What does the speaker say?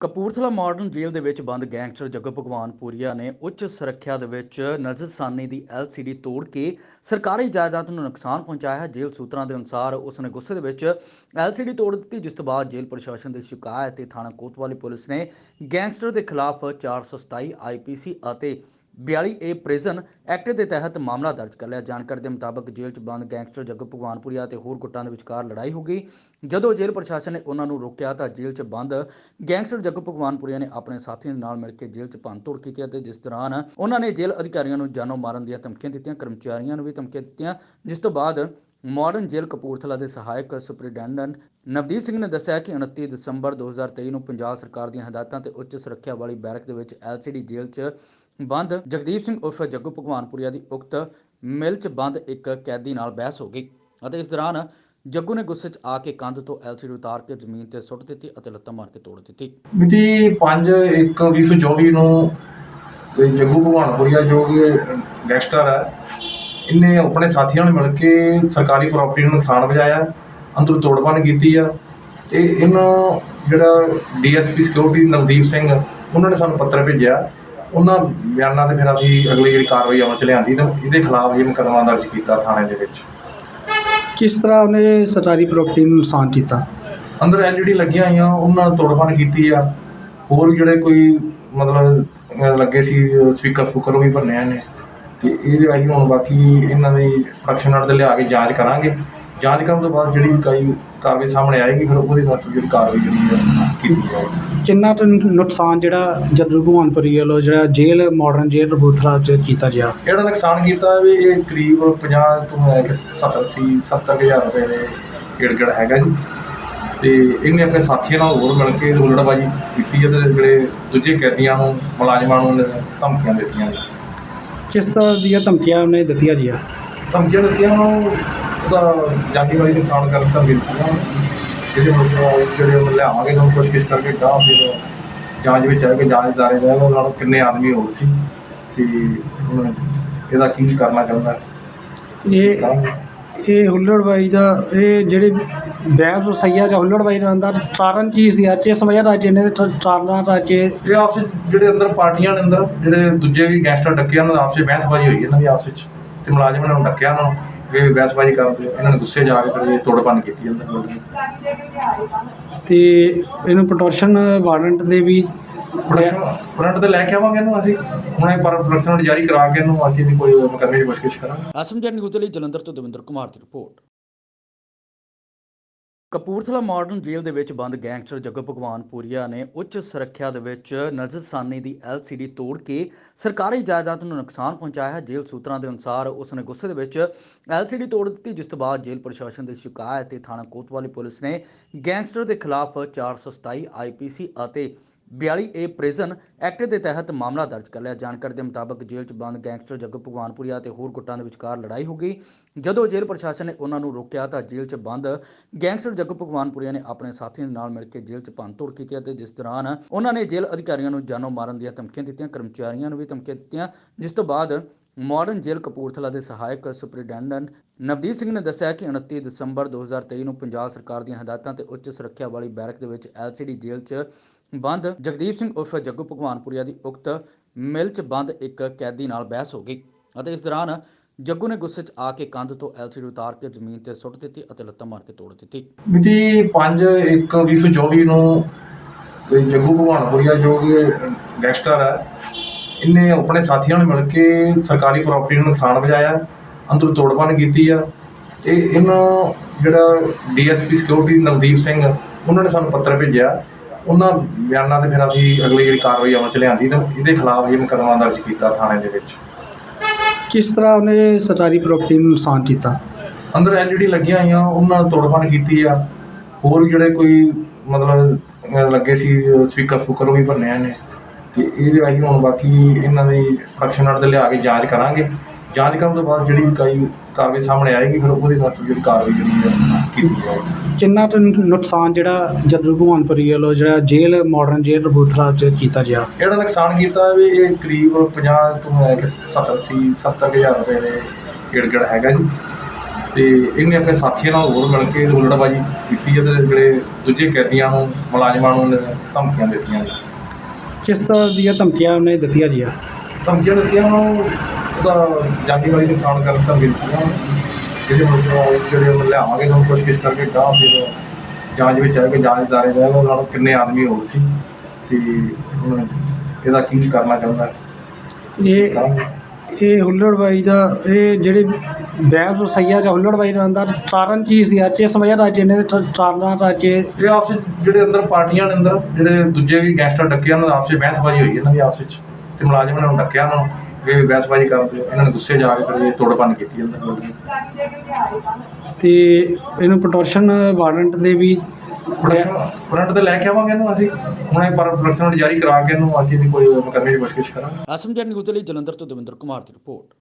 Kapurthala modern ਜੇਲ੍ਹ ਦੇ ਵਿੱਚ ਬੰਦ ਗੈਂਗਸਟਰ ਜੱਗ ਭਗਵਾਨ ਪੂਰੀਆ ਨੇ ਉੱਚ ਸੁਰੱਖਿਆ ਦੇ ਵਿੱਚ ਨਜ਼ਰਸਾਨੀ ਦੀ ਐਲਸੀਡੀ ਤੋੜ ਕੇ ਸਰਕਾਰੀ ਜਾਇਦਾਦ ਨੂੰ ਨੁਕਸਾਨ ਪਹੁੰਚਾਇਆ ਹੈ। ਜੇਲ੍ਹ ਸੂਤਰਾਂ ਦੇ ਅਨੁਸਾਰ ਉਸ ਨੇ ਗੁੱਸੇ ਦੇ ਵਿੱਚ ਐਲਸੀਡੀ ਤੋੜ ਦਿੱਤੀ, ਜਿਸ ਤੋਂ ਬਾਅਦ ਜੇਲ੍ਹ ਪ੍ਰਸ਼ਾਸਨ ਦੀ ਸ਼ਿਕਾਇਤ ਤੇ ਥਾਣਾ ਕੋਤਵਾਲੀ ਪੁਲਿਸ ਨੇ ਗੈਂਗਸਟਰ ਦੇ ਖਿਲਾਫ 427 ਆਈਪੀਸੀ ਅਤੇ 42 ਏ ਪ੍ਰਿਜ਼ਨ ਐਕਟ ਦੇ ਤਹਿਤ ਮਾਮਲਾ ਦਰਜ ਕਰ ਲਿਆ। ਜਾਣਕਾਰੀ ਦੇ ਮੁਤਾਬਕ ਜੇਲ੍ਹ 'ਚ ਬੰਦ ਗੈਂਗਸਟਰ ਜੱਗੂ ਭਗਵਾਨਪੁਰੀਆ ਅਤੇ ਹੋਰ ਗੁੱਟਾਂ ਦੇ ਵਿਚਕਾਰ ਲੜਾਈ ਹੋ ਗਈ। ਜਦੋਂ ਜੇਲ੍ਹ ਪ੍ਰਸ਼ਾਸਨ ਨੇ ਉਹਨਾਂ ਨੂੰ ਰੋਕਿਆ ਤਾਂ ਜੇਲ੍ਹ 'ਚ ਬੰਦ ਗੈਂਗਸਟਰ ਜੱਗੂ ਭਗਵਾਨਪੁਰੀਆ ਨੇ ਆਪਣੇ ਸਾਥੀਆਂ ਦੇ ਨਾਲ ਮਿਲ ਕੇ ਜੇਲ੍ਹ 'ਚ ਭੰਨਤੋੜ ਕੀਤੀ ਅਤੇ ਜਿਸ ਦੌਰਾਨ ਉਹਨਾਂ ਨੇ ਜੇਲ੍ਹ ਅਧਿਕਾਰੀਆਂ ਨੂੰ ਜਾਨੋਂ ਮਾਰਨ ਦੀਆਂ ਧਮਕੀਆਂ ਦਿੱਤੀਆਂ, ਕਰਮਚਾਰੀਆਂ ਨੂੰ ਵੀ ਧਮਕੀਆਂ ਦਿੱਤੀਆਂ। ਜਿਸ ਤੋਂ ਬਾਅਦ ਮਾਡਰਨ ਜੇਲ੍ਹ ਕਪੂਰਥਲਾ ਦੇ ਸਹਾਇਕ ਸੁਪਰਡੈਂਟੈਂਟ ਨਵਦੀਪ ਸਿੰਘ ਨੇ ਦੱਸਿਆ ਕਿ 29 ਦਸੰਬਰ 2023 ਨੂੰ ਪੰਜਾਬ ਸਰਕਾਰ ਦੀਆਂ ਹਦਾਇਤਾਂ ਤੇ ਉੱਚ ਸੁਰੱਖਿਆ ਵਾਲੀ ਬੈਰਕ ਦੇ ਵਿੱਚ ਐਲਸੀਡੀ ਜੇਲ੍ਹ 'ਚ ਬੰਦ। ਜਗਦੀਪ ਸਿੰਘ ਉਰਫ ਜੱਗੂ ਭਗਵਾਨਪੁਰੀਆ ਦੀ ਉਕਤ ਮਿਲ 'ਚ ਬੰਦ ਇੱਕ ਕੈਦੀ ਨਾਲ ਬਹਿਸ ਹੋ ਗਈ ਅਤੇ ਇਸ ਦੌਰਾਨ ਜੱਗੂ ਨੇ ਗੁੱਸੇ 'ਚ ਆ ਕੇ ਕੰਧ ਤੋਂ ਐਲਸੀਡੀ ਉਤਾਰ ਕੇ ਜ਼ਮੀਨ ਤੇ ਸੁੱਟ ਦਿੱਤੀ ਅਤੇ ਲੱਤਾਂ ਮਾਰ ਕੇ ਤੋੜ ਦਿੱਤੀ। ਮਿਤੀ 5/1/2024 ਨੂੰ ਤੇ ਜੱਗੂ ਭਗਵਾਨਪੁਰੀਆ ਜੋ ਕਿ ਗੈਂਗਸਟਰ ਹੈ, ਇਹਨੇ ਆਪਣੇ ਸਾਥੀਆਂ ਨਾਲ ਮਿਲ ਕੇ ਸਰਕਾਰੀ ਪ੍ਰਾਪਰਟੀ ਨੂੰ ਨੁਕਸਾਨ ਪਹੁੰਚਾਇਆ, ਅੰਦਰ ਤੋੜਪਾਨ ਕੀਤੀ ਆ ਤੇ ਇਹਨਾਂ ਜਿਹੜਾ ਡੀਐਸਪੀ ਸਿਕਿਉਰਿਟੀ ਨਵਦੀਪ ਸਿੰਘ, ਉਹਨਾਂ ਨੇ ਸਾਨੂੰ ਪੱਤਰ ਭੇਜਿਆ ਉਹਨਾਂ ਬਿਆਨਾਂ ਤੇ ਫਿਰ ਅਸੀਂ ਅਗਲੀ ਜਿਹੜੀ ਕਾਰਵਾਈ ਅਮਲ ਚ ਲਿਆਂਦੀ ਤੇ ਇਹਦੇ ਖਿਲਾਫ ਇਹ ਮੁਕੱਦਮਾ ਦਰਜ ਕੀਤਾ ਥਾਣੇ ਦੇ ਵਿੱਚ। ਕਿਸ ਤਰ੍ਹਾਂ ਉਹਨੇ ਸਰਕਾਰੀ ਪ੍ਰਾਪਰਟੀ ਨੂੰ ਨੁਕਸਾਨ ਕੀਤਾ? ਅੰਦਰ ਐਲਈਡੀ ਲੱਗੀਆਂ ਹੋਈਆਂ ਉਹਨਾਂ ਨਾਲ ਤੋੜਫਾਨ ਕੀਤੀ ਆ। ਹੋਰ ਜਿਹੜੇ ਕੋਈ ਮਤਲਬ ਲੱਗੇ ਸੀ ਸਪੀਕਰ ਸਪੂਕਰ ਵੀ ਭੰਨੇ ਨੇ ਤੇ ਇਹਦੇ ਆਈ ਹੁਣ ਬਾਕੀ ਇਹਨਾਂ ਦੀ ਪ੍ਰੋਡਕਸ਼ਨ ਤੇ ਲਿਆ ਕੇ ਜਾਂਚ ਕਰਾਂਗੇ। ਜਾਂਚ ਕਰਨ ਤੋਂ ਬਾਅਦ ਜਿਹੜੀ ਕਈ ਕਾਰਵਾਈ ਸਾਹਮਣੇ ਆਏਗੀ ਫਿਰ ਉਹਦੇ ਨਾਲ ਜਿਹੜੀ ਕਾਰਵਾਈ ਜਿਹੜੀ ਆ ਕੀਤੀ ਜਾਏਗੀ। ਕਿੰਨਾ ਕੁ ਨੁਕਸਾਨ ਜਿਹੜਾ ਜੱਦੂ ਭਗਵਾਨਪੁਰੀ ਵੱਲੋਂ ਜਿਹੜਾ ਜੇਲ੍ਹ ਮਾਡਰਨ ਜੇਲ੍ਹ ਕਪੂਰਥਲਾ ਚ ਕੀਤਾ ਗਿਆ? ਜਿਹੜਾ ਨੁਕਸਾਨ ਕੀਤਾ ਵੀ ਇਹ ਕਰੀਬ 50 ਤੋਂ ਲੈ ਕੇ 70 80 70000 ਰੁਪਏ ਦੇ ਗਿੜ ਹੈਗਾ ਜੀ। ਤੇ ਇਹਨੇ ਆਪਣੇ ਸਾਥੀਆਂ ਨਾਲ ਹੋਰ ਮਿਲ ਕੇ ਹੁਲੜਬਾਜੀ ਕੀਤੀ ਹੈ ਤੇ ਜਿਹੜੇ ਦੂਜੇ ਕੈਦੀਆਂ ਨੂੰ ਮੁਲਾਜ਼ਮਾਂ ਨੂੰ ਧਮਕੀਆਂ ਦਿੱਤੀਆਂ ਜੀ। ਕਿਸ ਤਰ੍ਹਾਂ ਦੀਆਂ ਧਮਕੀਆਂ ਉਹਨੇ ਦਿੱਤੀਆਂ ਜੀ? ਧਮਕੀਆਂ ਦਿੱਤੀਆਂ ਉਹਨੂੰ ਉਹਦਾ ਜਾਨੀ ਵਾਲੀ ਨੁਕਸਾਨ ਕਰਨ ਦਾ ਦਿੱਤੀਆਂ ਜਿਹਦੇ ਵਿੱਚ ਜਿਹੜੇ ਉਹ ਲਿਆਵਾਂਗੇ ਉਹਨੂੰ ਕੋਸ਼ਿਸ਼ ਕਰਕੇ ਗਾਹ ਫਿਰ ਜਾਂਚ ਵਿੱਚ ਆਏਗਾ ਜਾਂਚਦਾਰੇ ਜਾਏਗਾ ਉਹਨਾਂ ਨੂੰ ਕਿੰਨੇ ਆਦਮੀ ਹੋਰ ਸੀ ਤੇ ਹੁਣ ਇਹਦਾ ਕੀ ਕਰਨਾ ਚਾਹੁੰਦਾ ਇਹ ਇਹ ਹੁੱਲੜਬਾਈ ਦਾ ਇਹ ਜਿਹੜੇ ਬੈਰ ਸਈਆ ਜਾਂ ਹੁੱਲੜਬਾਈ ਦਾ ਅੰਦਰ ਕਾਰਨ ਕੀ ਸੀ? ਅੱਜ ਇਸ ਵਜ੍ਹਾ ਨਾਲ ਜਿਹਨੇ ਕਾਰਨਾਂ ਦਾ ਜੇ ਇਹ ਆਪਸ ਜਿਹੜੇ ਅੰਦਰ ਪਾਰਟੀਆਂ ਨੇ ਅੰਦਰ ਜਿਹੜੇ ਦੂਜੇ ਵੀ ਗੈਂਗਸਟਰ ਡੱਕੇ ਉਹਨਾਂ ਦਾ ਆਪਸ ਵਿੱਚ ਬਹਿਸਬਾਜ਼ੀ ਹੋਈ ਇਹਨਾਂ ਦੀ ਆਪਸ ਵਿੱਚ ਤੇ ਮੁਲਾਜ਼ਮਾਂ ਨੇ ਉਹਨੂੰ ਡੱਕਿਆ ਉਹਨਾਂ ਨੂੰ। ਇਹ ਬਹਿਸਬਾਜ਼ੀ ਕਰਨ ਤੇ ਇਹਨਾਂ ਨੇ ਗੁੱਸੇ ਆ ਕੇ ਫਿਰ ਇਹ ਤੋੜਪੰਨ ਕੀਤੀ ਅੰਦਰ ਲੋਕ ਤੇ ਇਹਨੂੰ ਪ੍ਰੋਟੈਕਸ਼ਨ ਵਾਰੰਟ ਦੇ ਵੀ ਫਰੰਟ ਤੇ ਲੈ ਕੇ ਆਵਾਂਗੇ ਇਹਨੂੰ ਅਸੀਂ। ਹੁਣ ਇਹ ਪਰ ਪ੍ਰੋਡਕਸ਼ਨ ਜਾਰੀ ਕਰਾ ਕੇ ਇਹਨੂੰ ਅਸੀਂ ਇਹਦੀ ਕੋਈ ਮੁਕੱਦਮੇ ਦੀ ਕੋਸ਼ਿਸ਼ ਕਰਾਂਗੇ। ਅਸਮਜਨ ਨਿਊਜ਼ ਦੇ ਲਈ ਜਲੰਧਰ ਤੋਂ ਦਵਿੰਦਰ ਕੁਮਾਰ ਦੀ ਰਿਪੋਰਟ। ਕਪੂਰਥਲਾ ਮਾਡਰਨ ਜੇਲ੍ਹ ਦੇ ਵਿੱਚ ਬੰਦ ਗੈਂਗਸਟਰ ਜੱਗ ਭਗਵਾਨ ਪੂਰੀਆ ਨੇ ਉੱਚ ਸੁਰੱਖਿਆ ਦੇ ਵਿੱਚ ਨਜ਼ਰਸਾਨੀ ਦੀ ਐਲਸੀਡੀ ਤੋੜ ਕੇ ਸਰਕਾਰੀ ਜਾਇਦਾਦ ਨੂੰ ਨੁਕਸਾਨ ਪਹੁੰਚਾਇਆ। ਹੈ ਜੇਲ੍ਹ ਸੂਤਰਾਂ ਦੇ ਅਨੁਸਾਰ ਉਸ ਨੇ ਗੁੱਸੇ ਦੇ ਵਿੱਚ ਐਲਸੀਡੀ ਤੋੜ ਦਿੱਤੀ, ਜਿਸ ਤੋਂ ਬਾਅਦ ਜੇਲ੍ਹ ਪ੍ਰਸ਼ਾਸਨ ਦੀ ਸ਼ਿਕਾਇਤ ਤੇ ਥਾਣਾ ਕੋਤਵਾਲੀ ਪੁਲਿਸ ਨੇ ਗੈਂਗਸਟਰ ਦੇ ਖਿਲਾਫ 427 ਆਈਪੀਸੀ ਅਤੇ 42 ਏ ਪ੍ਰਿਜ਼ਨ ਐਕਟ ਦੇ ਤਹਿਤ ਮਾਮਲਾ ਦਰਜ ਕਰ ਲਿਆ। ਜਾਣਕਾਰੀ ਦੇ ਮੁਤਾਬਕ ਜੇਲ੍ਹ 'ਚ ਬੰਦ ਗੈਂਗਸਟਰ ਜੱਗੂ ਭਗਵਾਨਪੁਰੀਆ ਤੇ ਹੋਰ ਗੁੱਟਾਂ ਦੇ ਵਿਚਕਾਰ ਲੜਾਈ ਹੋ ਗਈ। ਜਦੋਂ ਜੇਲ੍ਹ ਪ੍ਰਸ਼ਾਸਨ ਨੇ ਉਹਨਾਂ ਨੂੰ ਰੋਕਿਆ ਤਾਂ ਜੇਲ੍ਹ 'ਚ ਬੰਦ ਗੈਂਗਸਟਰ ਜੱਗੂ ਭਗਵਾਨਪੁਰੀਆ ਨੇ ਆਪਣੇ ਸਾਥੀਆਂ ਦੇ ਨਾਲ ਮਿਲ ਕੇ ਜੇਲ੍ਹ 'ਚ ਭੰਨਤੋੜ ਕੀਤੀ ਅਤੇ ਜਿਸ ਦੌਰਾਨ ਉਹਨਾਂ ਨੇ ਜੇਲ੍ਹ ਅਧਿਕਾਰੀਆਂ ਨੂੰ ਜਾਨੋਂ ਮਾਰਨ ਦੀਆਂ ਧਮਕੀਆਂ ਦਿੱਤੀਆਂ, ਕਰਮਚਾਰੀਆਂ ਨੂੰ ਵੀ ਧਮਕੀਆਂ ਦਿੱਤੀਆਂ। ਜਿਸ ਤੋਂ ਬਾਅਦ ਮਾਡਰਨ ਜੇਲ੍ਹ ਕਪੂਰਥਲਾ ਦੇ ਸਹਾਇਕ ਸੁਪਰਡੈਂਟੈਂਟ ਨਵਦੀਪ ਸਿੰਘ ਨੇ ਦੱਸਿਆ ਕਿ 29 ਦਸੰਬਰ 2023 ਨੂੰ ਪੰਜਾਬ ਸਰਕਾਰ ਦੀਆਂ ਹਦਾਇਤਾਂ ਤੇ ਉੱਚ ਸੁਰੱਖਿਆ ਵਾਲੀ ਬੈਰਕ ਦੇ ਵਿੱਚ ਐਲਸੀਡੀ ਜੇਲ੍ਹ 'ਚ ਬੰਦ। ਜਗਦੀਪ ਸਿੰਘ ਉਰਫ ਜੱਗੂ ਭਗਵਾਨਪੁਰੀਆ ਦੀ ਉਕਤ ਮਿਲ 'ਚ ਬੰਦ ਇੱਕ ਕੈਦੀ ਨਾਲ ਬਹਿਸ ਹੋ ਗਈ ਅਤੇ ਇਸ ਦੌਰਾਨ ਜੱਗੂ ਨੇ ਗੁੱਸੇ 'ਚ ਆ ਕੇ ਕੰਧ ਤੋਂ ਐਲਸੀਡੀ ਉਤਾਰ ਕੇ ਜ਼ਮੀਨ ਤੇ ਸੁੱਟ ਦਿੱਤੀ ਅਤੇ ਲੱਤਾਂ ਮਾਰ ਕੇ ਤੋੜ ਦਿੱਤੀ। ਮਿਤੀ 5/1/2024 ਨੂੰ ਤੇ ਜੱਗੂ ਭਗਵਾਨਪੁਰੀਆ ਜੋ ਕਿ ਗੈਂਗਸਟਰ ਹੈ, ਇਹਨੇ ਆਪਣੇ ਸਾਥੀਆਂ ਨਾਲ ਮਿਲ ਕੇ ਸਰਕਾਰੀ ਪ੍ਰਾਪਰਟੀ ਨੂੰ ਨੁਕਸਾਨ ਪਹੁੰਚਾਇਆ, ਅੰਦਰ ਤੋੜਪਾਨ ਕੀਤੀ ਆ। ਤੇ ਇਹਨਾਂ ਜਿਹੜਾ ਡੀਐਸਪੀ ਸਿਕਿਉਰਿਟੀ ਨਵਦੀਪ ਸਿੰਘ, ਉਹਨਾਂ ਨੇ ਸਾਨੂੰ ਪੱਤਰ ਭੇਜਿਆ ਉਹਨਾਂ ਬਿਆਨਾਂ ਤੇ ਫਿਰ ਅਸੀਂ ਅਗਲੀ ਜਿਹੜੀ ਕਾਰਵਾਈ ਅਮਲ ਚ ਲਿਆਂਦੀ ਤੇ ਇਹਦੇ ਖਿਲਾਫ ਇਹ ਮੁਕੱਦਮਾ ਦਰਜ ਕੀਤਾ ਥਾਣੇ ਦੇ ਵਿੱਚ। ਕਿਸ ਤਰ੍ਹਾਂ ਉਹਨੇ ਸਰਕਾਰੀ ਪ੍ਰਾਪਰਟੀ ਨੂੰ ਨੁਕਸਾਨ ਕੀਤਾ? ਅੰਦਰ ਐਲਈਡੀ ਲੱਗੀਆਂ ਹੋਈਆਂ ਉਹਨਾਂ ਨਾਲ ਤੋੜਪਾਨ ਕੀਤੀ ਆ। ਹੋਰ ਜਿਹੜੇ ਕੋਈ ਮਤਲਬ ਲੱਗੇ ਸੀ ਸਪੀਕਰ ਸਪੂਕਰ ਵੀ ਭੰਨੇ ਨੇ ਤੇ ਇਹਦੇ ਆਈ ਹੁਣ ਬਾਕੀ ਇਹਨਾਂ ਦੀ ਪ੍ਰੋਡਕਸ਼ਨ ਆਰਡਰ ਤੇ ਲਿਆ ਕੇ ਜਾਂਚ ਕਰਾਂਗੇ। ਜਾਂਚ ਕਰਨ ਤੋਂ ਬਾਅਦ ਜਿਹੜੀ ਕਈ ਕਾਰਵਾਈ ਸਾਹਮਣੇ ਆਏਗੀ ਫਿਰ ਉਹਦੇ ਨਾਲ ਜਿਹੜੀ ਕਾਰਵਾਈ ਜਿਹੜੀ ਕੀਤੀ ਜਾਏਗੀ। ਕਿੰਨਾ ਕੁ ਨੁਕਸਾਨ ਜਿਹੜਾ ਜੱਦੂ ਭਗਵਾਨਪੁਰੀ ਵੱਲੋਂ ਜਿਹੜਾ ਜੇਲ੍ਹ ਮਾਡਰਨ ਜੇਲ੍ਹ ਕਪੂਰਥਲਾ ਚ ਕੀਤਾ ਗਿਆ? ਜਿਹੜਾ ਨੁਕਸਾਨ ਕੀਤਾ ਵੀ ਇਹ ਕਰੀਬ 50 ਤੋਂ ਲੈ ਕੇ 70 80 70000 ਰੁਪਏ ਦੇ ਗਿੜ ਹੈਗਾ ਜੀ। ਤੇ ਇਹਨੇ ਆਪਣੇ ਸਾਥੀਆਂ ਨਾਲ ਹੋਰ ਮਿਲ ਕੇ ਹੁੱਲੜਬਾਜੀ ਕੀਤੀ ਹੈ ਤੇ ਜਿਹੜੇ ਦੂਜੇ ਕੈਦੀਆਂ ਨੂੰ ਮੁਲਾਜ਼ਮਾਂ ਨੂੰ ਧਮਕੀਆਂ ਦਿੱਤੀਆਂ ਕਿਸ ਤਰ੍ਹਾਂ ਦੀਆਂ ਧਮਕੀਆਂ ਉਹਨੇ ਦਿੱਤੀਆਂ ਜੀ? ਧਮਕੀਆਂ ਦਿੱਤੀਆਂ ਉਹਨੂੰ ਉਹਦਾ ਜਾਨੀ ਵਾਲੀ ਨੁਕਸਾਨ ਕਰਨ ਦਾ ਦਿੱਤੀਆਂ ਜਿਹੜੇ ਮਸਲਾ ਜਿਹੜੇ ਉਹ ਲਿਆਵਾਂਗੇ ਨੂੰ ਕੋਸ਼ਿਸ਼ ਕਰਕੇ ਗਾਹ ਫਿਰ ਜਾਂਚ ਵਿੱਚ ਆਏਗਾ ਜਾਂਚ ਦਾਰੇ ਜਾਏਗਾ ਉਹਨਾਂ ਨੂੰ ਕਿੰਨੇ ਆਦਮੀ ਹੋਰ ਸੀ ਤੇ ਹੁਣ ਇਹਦਾ ਕੀ ਕਰਨਾ ਚਾਹੁੰਦਾ ਇਹ ਇਹ ਹੁੱਲੜਬਾਈ ਦਾ ਇਹ ਜਿਹੜੇ ਬੈਂਸ ਸਈਆ ਜਾਂ ਹੁੱਲੜਬਾਈ ਦਾ ਅੰਦਰ ਕਾਰਨ ਕੀ ਸੀ ਅੱਜ ਇਸ ਵਜ੍ਹਾ ਨਾਲ ਜਿਹਨੇ ਕਾਰਨਾਂ ਦਾ ਜੇ ਇਹ ਆਪਸ ਜਿਹੜੇ ਅੰਦਰ ਪਾਰਟੀਆਂ ਦੇ ਅੰਦਰ ਜਿਹੜੇ ਦੂਜੇ ਵੀ ਗੈਂਗਸਟਰ ਡੱਕੇ ਉਹਨਾਂ ਦਾ ਆਪਸ ਵਿੱਚ ਬਹਿਸਬਾਜ਼ੀ ਹੋਈ ਇਹਨਾਂ ਦੀ ਆਪਸ ਵਿੱਚ ਤੇ ਮੁਲਾਜ਼ਮਾਂ ਨੇ ਡੱਕਿਆ ਉਹਨਾਂ ਨੂੰ। ਇਹ ਬਹਿਸਬਾਜ਼ੀ ਕਰਦੇ ਇਹਨਾਂ ਨੇ ਗੁੱਸੇ ਆ ਕੇ ਫਿਰ ਇਹ ਤੋੜਪੰਨ ਕੀਤੀ ਅੰਦਰ ਲੋਕ ਤੇ ਇਹਨੂੰ ਪ੍ਰੋਟੈਕਸ਼ਨ ਵਾਰੰਟ ਦੇ ਵੀ ਪ੍ਰੋਡਕਸ਼ਨ ਫਰੰਟ ਤੇ ਲੈ ਕੇ ਆਵਾਂਗੇ ਇਹਨੂੰ ਅਸੀਂ। ਹੁਣ ਇਹ ਪਰ ਪ੍ਰੋਡਕਸ਼ਨ ਜਾਰੀ ਕਰਾ ਕੇ ਇਹਨੂੰ ਅਸੀਂ ਇਹਦੀ ਕੋਈ ਮੁਕੱਦਮੇ ਦੀ ਕੋਸ਼ਿਸ਼ ਕਰਾਂਗੇ। ਐਸਐਮਜੀ ਨਿਊਜ਼ ਦੇ ਲਈ ਜਲੰਧਰ ਤੋਂ ਦਵਿੰਦਰ ਕੁਮਾਰ ਦੀ ਰਿਪੋਰਟ।